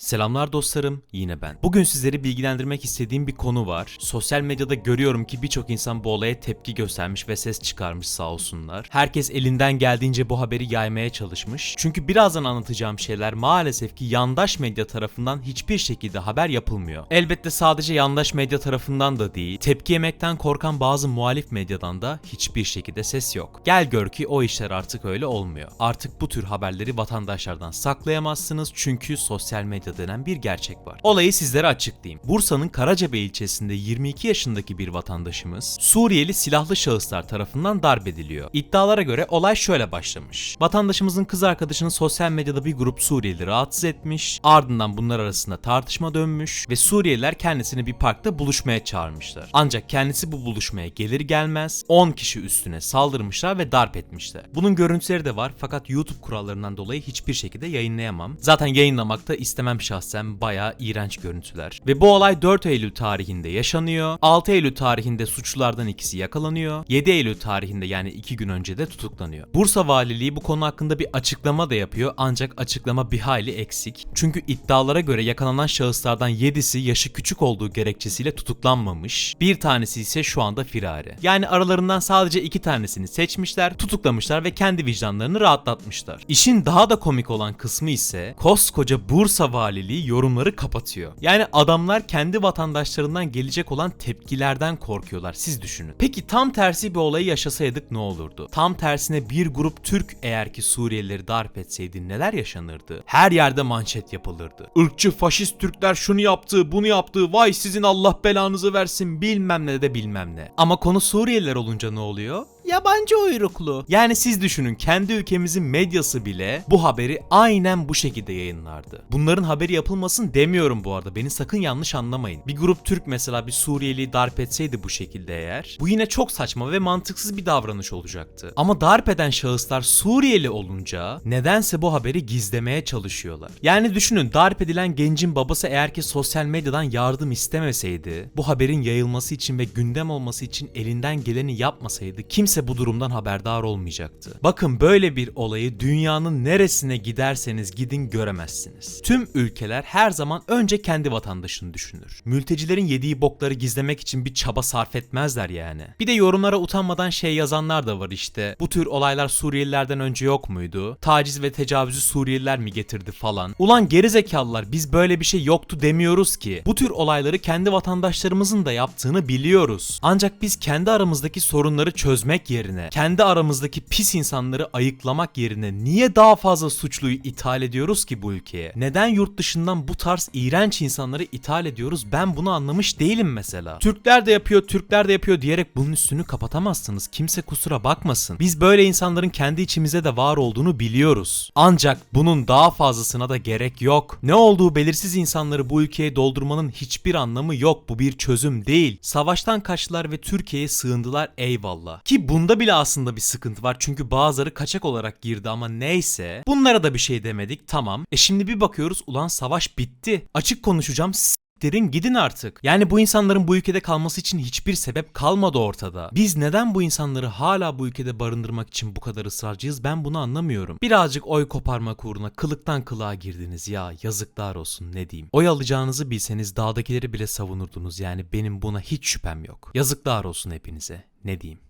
Selamlar dostlarım, yine ben. Bugün sizleri bilgilendirmek istediğim bir konu var. Sosyal medyada görüyorum ki birçok insan bu olaya tepki göstermiş ve ses çıkarmış sağ olsunlar. Herkes elinden geldiğince bu haberi yaymaya çalışmış. Çünkü birazdan anlatacağım şeyler maalesef ki yandaş medya tarafından hiçbir şekilde haber yapılmıyor. Elbette sadece yandaş medya tarafından da değil, tepki yemekten korkan bazı muhalif medyadan da hiçbir şekilde ses yok. Gel gör ki o işler artık öyle olmuyor. Artık bu tür haberleri vatandaşlardan saklayamazsınız çünkü sosyal medya denen bir gerçek var. Olayı sizlere açıklayayım. Bursa'nın Karacabey ilçesinde 22 yaşındaki bir vatandaşımız Suriyeli silahlı şahıslar tarafından darp ediliyor. İddialara göre olay şöyle başlamış. Vatandaşımızın kız arkadaşını sosyal medyada bir grup Suriyeli rahatsız etmiş. Ardından bunlar arasında tartışma dönmüş ve Suriyeliler kendisini bir parkta buluşmaya çağırmışlar. Ancak kendisi bu buluşmaya gelir gelmez 10 kişi üstüne saldırmışlar ve darp etmişler. Bunun görüntüleri de var fakat YouTube kurallarından dolayı hiçbir şekilde yayınlayamam. Zaten yayınlamakta istemem şahsen bayağı iğrenç görüntüler. Ve bu olay 4 Eylül tarihinde yaşanıyor. 6 Eylül tarihinde suçlulardan ikisi yakalanıyor. 7 Eylül tarihinde yani 2 gün önce de tutuklanıyor. Bursa Valiliği bu konu hakkında bir açıklama da yapıyor ancak açıklama bir hayli eksik. Çünkü iddialara göre yakalanan şahıslardan 7'si yaşı küçük olduğu gerekçesiyle tutuklanmamış. Bir tanesi ise şu anda firari. Yani aralarından sadece iki tanesini seçmişler, tutuklamışlar ve kendi vicdanlarını rahatlatmışlar. İşin daha da komik olan kısmı ise koskoca Bursa Valiliği yorumları kapatıyor. Yani adamlar kendi vatandaşlarından gelecek olan tepkilerden korkuyorlar. Siz düşünün. Peki tam tersi bir olayı yaşasaydık ne olurdu? Tam tersine bir grup Türk eğer ki Suriyelileri darp etseydi neler yaşanırdı? Her yerde manşet yapılırdı. Irkçı faşist Türkler şunu yaptı, bunu yaptı. Vay sizin Allah belanızı versin bilmem ne de bilmem ne. Ama konu Suriyeliler olunca ne oluyor? Yabancı uyruklu. Yani siz düşünün kendi ülkemizin medyası bile bu haberi aynen bu şekilde yayınlardı. Bunların haberi yapılmasın demiyorum bu arada. Beni sakın yanlış anlamayın. Bir grup Türk mesela bir Suriyeliyi darp etseydi bu şekilde eğer. Bu yine çok saçma ve mantıksız bir davranış olacaktı. Ama darp eden şahıslar Suriyeli olunca nedense bu haberi gizlemeye çalışıyorlar. Yani düşünün darp edilen gencin babası eğer ki sosyal medyadan yardım istemeseydi, bu haberin yayılması için ve gündem olması için elinden geleni yapmasaydı kimse bu durumdan haberdar olmayacaktı. Bakın böyle bir olayı dünyanın neresine giderseniz gidin göremezsiniz. Tüm ülkeler her zaman önce kendi vatandaşını düşünür. Mültecilerin yediği bokları gizlemek için bir çaba sarf etmezler yani. Bir de yorumlara utanmadan şey yazanlar da var işte. Bu tür olaylar Suriyelilerden önce yok muydu? Taciz ve tecavüzü Suriyeliler mi getirdi falan. Ulan gerizekalılar biz böyle bir şey yoktu demiyoruz ki. Bu tür olayları kendi vatandaşlarımızın da yaptığını biliyoruz. Ancak biz kendi aramızdaki sorunları çözmek yerine, kendi aramızdaki pis insanları ayıklamak yerine niye daha fazla suçluyu ithal ediyoruz ki bu ülkeye? Neden yurt dışından bu tarz iğrenç insanları ithal ediyoruz? Ben bunu anlamış değilim mesela. Türkler de yapıyor, Türkler de yapıyor diyerek bunun üstünü kapatamazsınız. Kimse kusura bakmasın. Biz böyle insanların kendi içimize de var olduğunu biliyoruz. Ancak bunun daha fazlasına da gerek yok. Ne olduğu belirsiz insanları bu ülkeye doldurmanın hiçbir anlamı yok. Bu bir çözüm değil. Savaştan kaçtılar ve Türkiye'ye sığındılar eyvallah. Ki bunda bile aslında bir sıkıntı var. Çünkü bazıları kaçak olarak girdi ama neyse. Bunlara da bir şey demedik tamam. E şimdi bir bakıyoruz ulan savaş bitti. Açık konuşacağım Derin gidin artık. Yani bu insanların bu ülkede kalması için hiçbir sebep kalmadı ortada. Biz neden bu insanları hala bu ülkede barındırmak için bu kadar ısrarcıyız ben bunu anlamıyorum. Birazcık oy koparmak uğruna kılıktan kılığa girdiniz ya yazıklar olsun ne diyeyim. Oy alacağınızı bilseniz dağdakileri bile savunurdunuz yani benim buna hiç şüphem yok. Yazıklar olsun hepinize ne diyeyim.